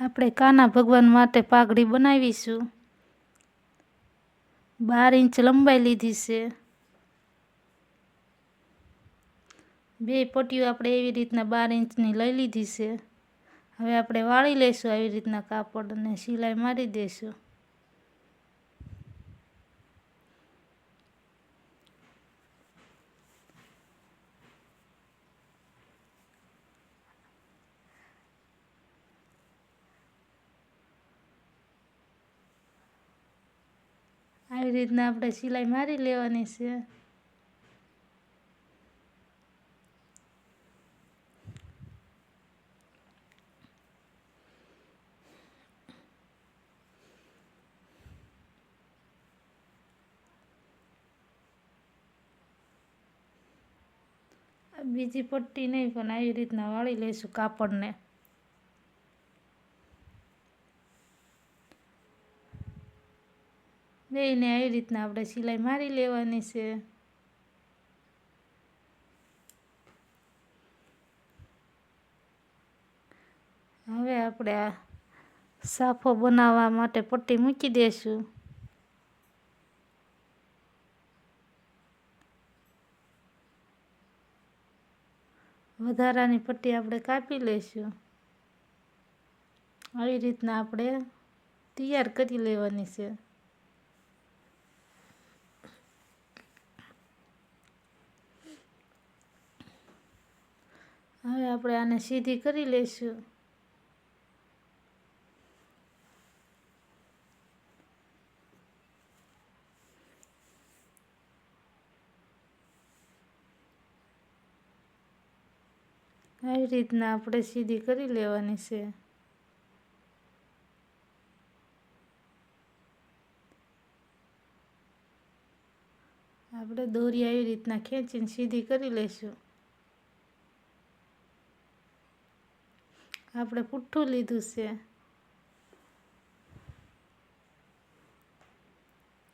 આપણે કાના ભગવાન માટે પાઘડી બનાવીશું. બાર ઇંચ લંબાઈ લીધી છે. બે પટ્ટીઓ આપણે એવી રીતના બાર ઇંચની લઈ લીધી છે. હવે આપણે વાળી લઈશું આવી રીતના કાપડ અને સિલાઈ મારી દઈશું. આવી રીતના આપણે સિલાઈ મારી લેવાની છે. બીજી પટ્ટી નહીં પણ આવી રીતના વાળી લઈશું કાપડને. બેને આવી રીતના આપણે સિલાઈ મારી લેવાની છે. હવે આપણે આ સાફો બનાવવા માટે પટ્ટી મૂકી દઈશું વધારાની પટ્ટી આપણે કાપી લઈશું. આવી રીતના આપણે તૈયાર કરી લેવાની છે. હવે આપણે આને સીધી કરી લઈશું. આવી રીતના આપણે સીધી કરી લેવાની છે. આપણે દોરી આવી રીતના ખેંચીને સીધી કરી લઈશું. આપણે પુઠ્ઠું લીધું છે.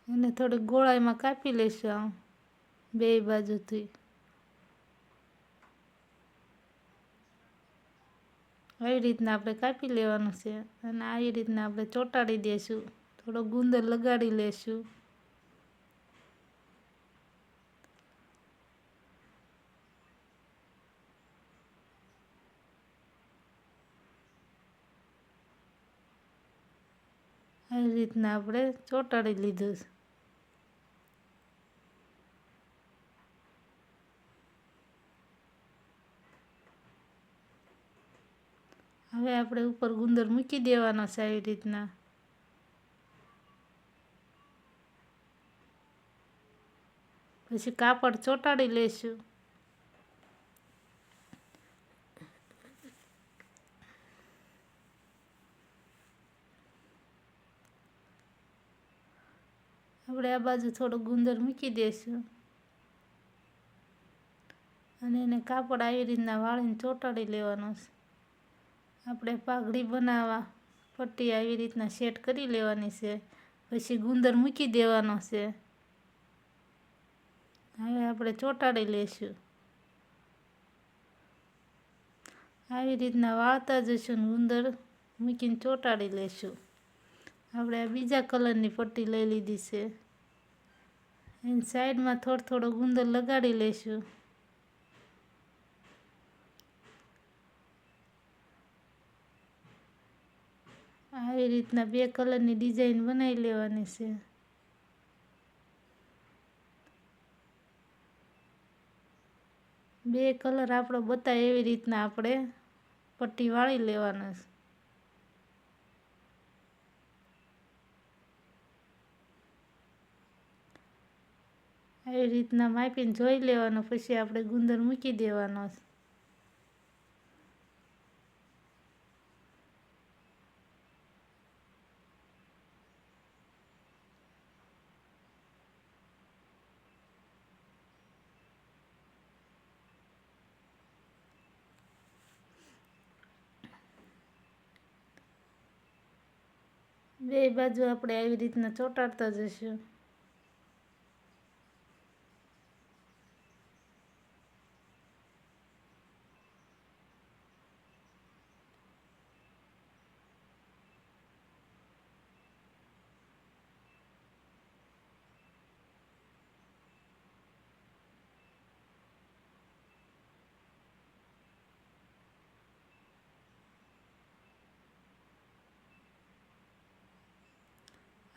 અને થોડીક ગોળાઈમાં કાપી લઈશું આમ, બે બાજુથી. આવી રીતના આપણે કાપી લેવાનું છે અને આવી રીતના આપણે ચોંટાડી દઈશું થોડો ગુંદર લગાડી લઈશું આવી રીતના આપણે ચોંટાડી લીધું છે. હવે આપણે ઉપર ગુંદર મૂકી દેવાનો છે આવી રીતના. પછી કાપડ ચોંટાડી લઈશું. આપણે આ બાજુ થોડો ગુંદર મૂકી દઈશું અને એને કાપડ આવી રીતના વાળીને ચોંટાડી લેવાનો છે. આપણે પાઘડી બનાવવા પટ્ટી આવી રીતના સેટ કરી લેવાની છે. પછી ગુંદર મૂકી દેવાનો છે. હવે આપણે ચોંટાડી લઈશું આવી રીતના વાળતા જઈશું ગુંદર મૂકીને ચોંટાડી લઈશું આપણે આ બીજા કલરની પટ્ટી લઈ લીધી છે. એની સાઈડમાં થોડો થોડો ગુંદર લગાડી લઈશું. આવી રીતના બે કલરની ડિઝાઇન બનાવી લેવાની છે. બે કલર આપણો બતાવે એવી રીતના આપણે પટ્ટી વાળી લેવાના છે. આવી રીતના માપીને જોઈ લેવાનો, પછી આપણે ગુંદર મૂકી દેવાનો. બે બાજુ આપણે આવી રીતના ચોંટાડતા જઈશું.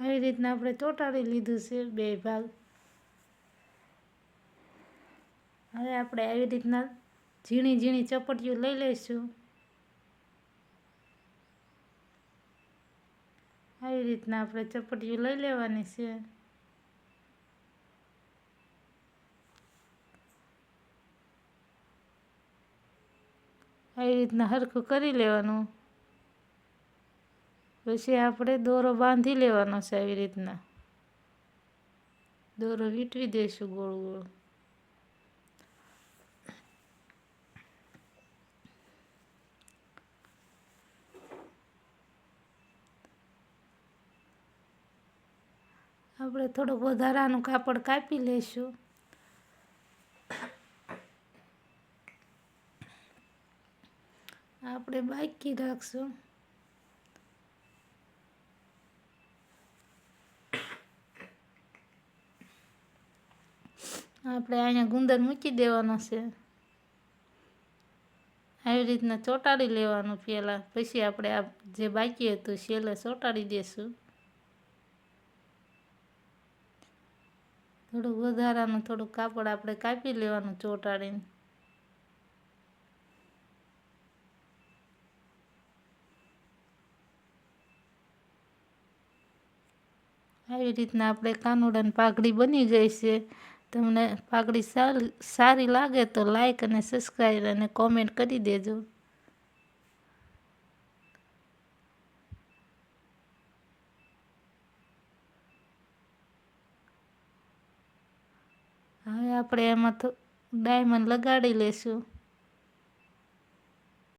આવી રીતના આપણે ચોંટાડી લીધું છે બે ભાગ? હવે આપણે આવી રીતના ઝીણી ઝીણી ચપટીઓ લઈ લઈશું. આવી રીતના આપણે ચપટીઓ લઈ લેવાની છે. આવી રીતના હરખું કરી લેવાનું. પછી આપણે દોરો બાંધી લેવાનો છે આવી રીતના. દોરો વીંટવી દઈશું ગોળ ગોળ. આપણે થોડુંક વધારાનું કાપડ કાપી લઈશું. આપણે બાકી રાખશું. આપણે અહીંયા ગુંદર મૂકી દેવાનો છે. આવી રીતના ચોંટાડી લેવાનું પહેલાં. પછી આપણે આ જે બાકી હતું છેલ્લે ચોંટાડી દઈશું થોડુંક વધારાનું થોડુંક કાપડ આપણે કાપી લેવાનું ચોંટાડીને. આવી રીતના આપણે કાનુડાની પાઘડી બની ગઈ છે. તમને પાઘડી સારી સારી લાગે તો લાઈક અને સબસ્ક્રાઈબ અને કોમેન્ટ કરી દેજો. હવે આપણે એમાં ડાયમંડ લગાડી લેશું.